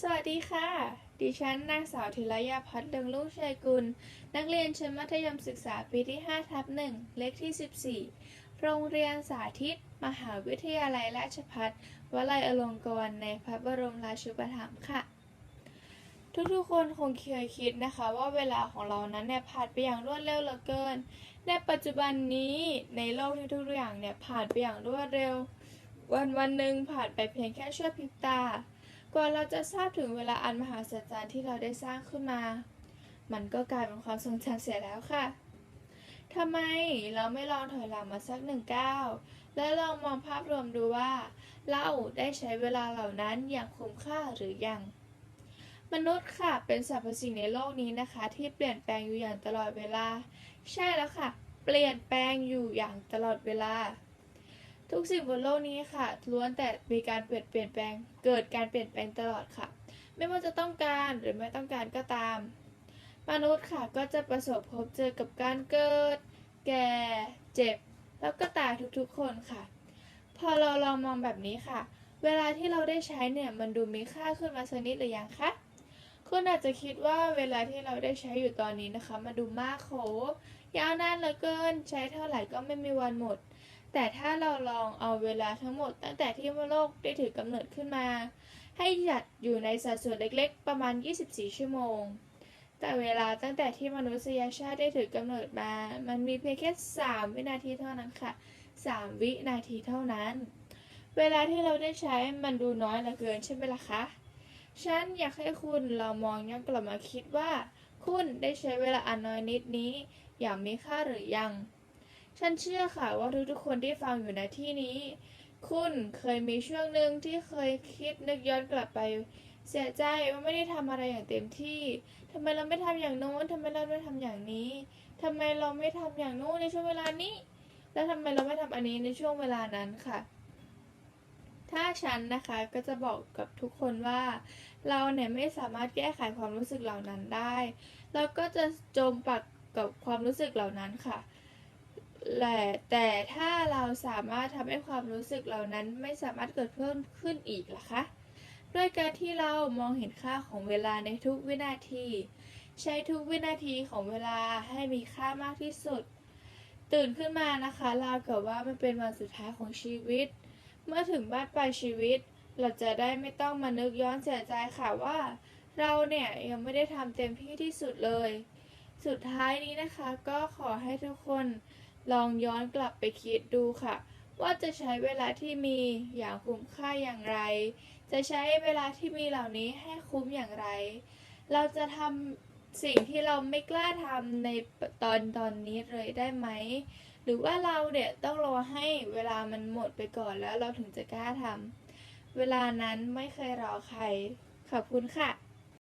สวัสดีค่ะ ดิฉันนางสาวธีรยาพัฒน์เลืองลูกชัยกุล นักเรียนชั้นมัธยมศึกษาปีที่5ทับ1เลขที่ 14 โรงเรียนสาธิต มหาวิทยาลัยราชภัฏวลัยอลงกรณ์ในพระบรมราชูปถัมภ์ค่ะ ทุกๆ คนคงเคยคิดนะคะว่าเวลาของเรานั้นเนี่ยผ่านไปอย่างรวดเร็วเหลือเกิน ในปัจจุบันนี้ในโลกที่ทุกอย่างเนี่ยผ่านไปอย่างรวดเร็ว วันวันหนึ่งผ่านไปเพียงแค่ชั่วพริบตา กว่าเราจะทราบถึงเวลาอันมหาศาลที่เราได้สร้างขึ้นมา มันก็กลายเป็นความทรงจำเสียแล้วค่ะทำไมเราไม่ลองถอยหลังมาสักหนึ่งก้าวและลองมองภาพรวมดูว่า เราได้ใช้เวลาเหล่านั้นอย่างคุ้มค่าหรือยัง มนุษย์ค่ะเป็นสรรพสิ่งในโลกนี้นะคะ ที่เปลี่ยนแปลงอยู่อย่างตลอดเวลา ใช่แล้วค่ะ เปลี่ยนแปลงอยู่อย่างตลอดเวลา ทุกสิ่งบนโลกนี้ค่ะล้วนแต่มีการเปลี่ยนเปลี่ยนแปลง เกิดการเปลี่ยนแปลงตลอดค่ะ ไม่ว่าจะต้องการหรือไม่ต้องการก็ตาม มนุษย์ค่ะก็จะประสบพบเจอกับการเกิด แก่ เจ็บ แล้วก็ตายทุกๆคนค่ะ พอเราลองมองแบบนี้ค่ะ เวลาที่เราได้ใช้เนี่ยมันดูมีค่าขึ้นมาสักนิดหรือยังคะคุณอาจจะคิดว่าเวลาที่เราได้ใช้อยู่ตอนนี้นะคะมันดูมากโขยาวนานเหลือเกิน ใช้เท่าไหร่ก็ไม่มีวันหมด แต่ถ้าเราลองเอาเวลาทั้งหมดตั้งแต่ที่โลกได้ถือกำเนิดขึ้นมา ให้จัดอยู่ในสัดส่วนเล็กๆ ประมาณ 24 ชั่วโมง แต่เวลาตั้งแต่ที่มนุษยชาติได้ถือกำเนิดมา มันมีเพียงแค่ 3 วินาทีเท่านั้นค่ะ 3 วินาทีเท่านั้น เวลาที่เราได้ใช้มันดูน้อยเหลือเกินใช่ไหมล่ะคะ ฉันอยากให้คุณเรามองย้อนกลับมาคิดว่า คุณได้ใช้เวลาอันน้อยนิดนี้ อย่างมีค่าหรือยัง ฉันเชื่อค่ะว่าทุกๆคนที่ฟังอยู่ในที่นี้ คุณเคยมีช่วงหนึ่งที่เคยคิดนึกย้อนกลับไป เสียใจว่าไม่ได้ทำอะไรอย่างเต็มที่ทำไมเราไม่ทำอย่างโน้นทำไมเราไม่ทำอย่างนี้ทำไมเราไม่ทำอย่างโน้นในช่วงเวลานี้ แล้วทำไมเราไม่ทำอันนี้ในช่วงเวลานั้นค่ะ ถ้าฉันนะคะก็จะบอกกับทุกคนว่า เราเนี่ยไม่สามารถแก้ไขความรู้สึกเหล่านั้นได้ เราก็จะจมปักกับความรู้สึกเหล่านั้นค่ะ แต่แต่ถ้าเราสามารถทำให้ความรู้สึกเหล่านั้นไม่สามารถเกิดเพิ่มขึ้นอีกล่ะคะด้วยการที่เรามองเห็นค่าของเวลาในทุกวินาที ใช้ทุกวินาทีของเวลาให้มีค่ามากที่สุด ตื่นขึ้นมานะคะราวกับว่ามันเป็นวันสุดท้ายของชีวิต เมื่อถึงบ้านปลายชีวิต เราจะได้ไม่ต้องมานึกย้อนเสียใจค่ะว่า เราเนี่ยยังไม่ได้ทำเต็มที่ที่สุดเลย สุดท้ายนี้นะคะก็ขอให้ทุกคน ลองย้อนกลับไปคิดดูค่ะ ว่าจะใช้เวลาที่มีอย่างคุ้มค่าอย่างไร จะใช้เวลาที่มีเหล่านี้ให้คุ้มอย่างไร เราจะทำสิ่งที่เราไม่กล้าทำในตอนตอนนี้เลยได้ไหม หรือว่าเราเนี่ยต้องรอให้เวลามันหมดไปก่อนแล้วเราถึงจะกล้าทำเวลานั้นไม่เคยรอใคร ขอบคุณค่ะ